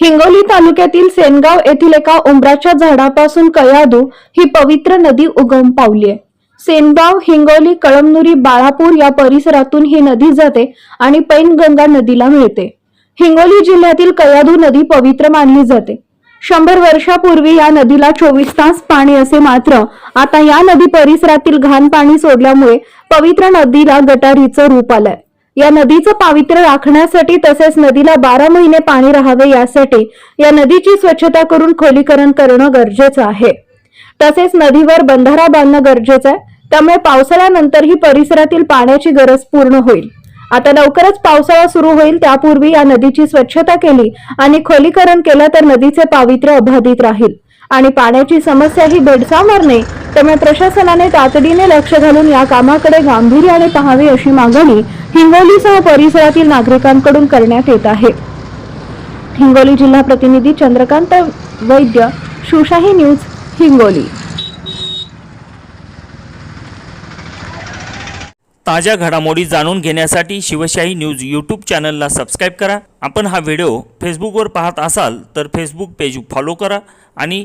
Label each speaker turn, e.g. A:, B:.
A: हिंगोली तालुक्यातील सेनगाव येथील एका उंबराच्या झाडापासून कयादू ही पवित्र नदी उगम पावली आहे सेनगाव हिंगोली कळमनुरी बाळापूर या परिसरातून ही नदी जाते आणि पैनगंगा नदीला मिळते. हिंगोली जिल्ह्यातील कयादू नदी पवित्र मानली जाते. शंभर वर्षापूर्वी या नदीला चोवीस तास पाणी असे मात्र आता या नदी परिसरातील घाण पाणी सोडल्यामुळे पवित्र नदीला गटारीचं रूप आलंय. या नदीचं पावित्र्य राखण्यासाठी तसेच नदीला बारा महिने पाणी राहावे यासाठी या नदीची स्वच्छता करून खोलीकरण करणं गरजेचं आहे. तसेच नदीवर बंधारा बांधणं गरजेचं आहे. त्यामुळे पावसाळ्यानंतर ही परिसरातील पाण्याची गरज पूर्ण होईल. आता लवकरच पावसाळा सुरू होईल त्यापूर्वी या नदीची स्वच्छता केली आणि खोलीकरण केलं तर नदीचे पावित्र्य अबाधित राहील. आणि पाण्याची समस्याही भेडसावणार नाही त्यामुळे प्रशासनाने तातडीने लक्ष घालून या कामाकडे गांभीर्याने पाहावे अशी मागणी हिंगोलीसह परिसरातील नागरिकांकडून करण्यात येत आहे. हिंगोली जिल्हा प्रतिनिधी चंद्रकांत वैद्य शिवशाही न्यूज हिंगोली.
B: ताज्या घडामोडी जाणून घेण्यासाठी शिवशाही न्यूज यूट्यूब चॅनलला सबस्क्राईब करा. आपण हा व्हिडिओ फेसबुकवर पाहत असाल तर फेसबुक पेज फॉलो करा आणि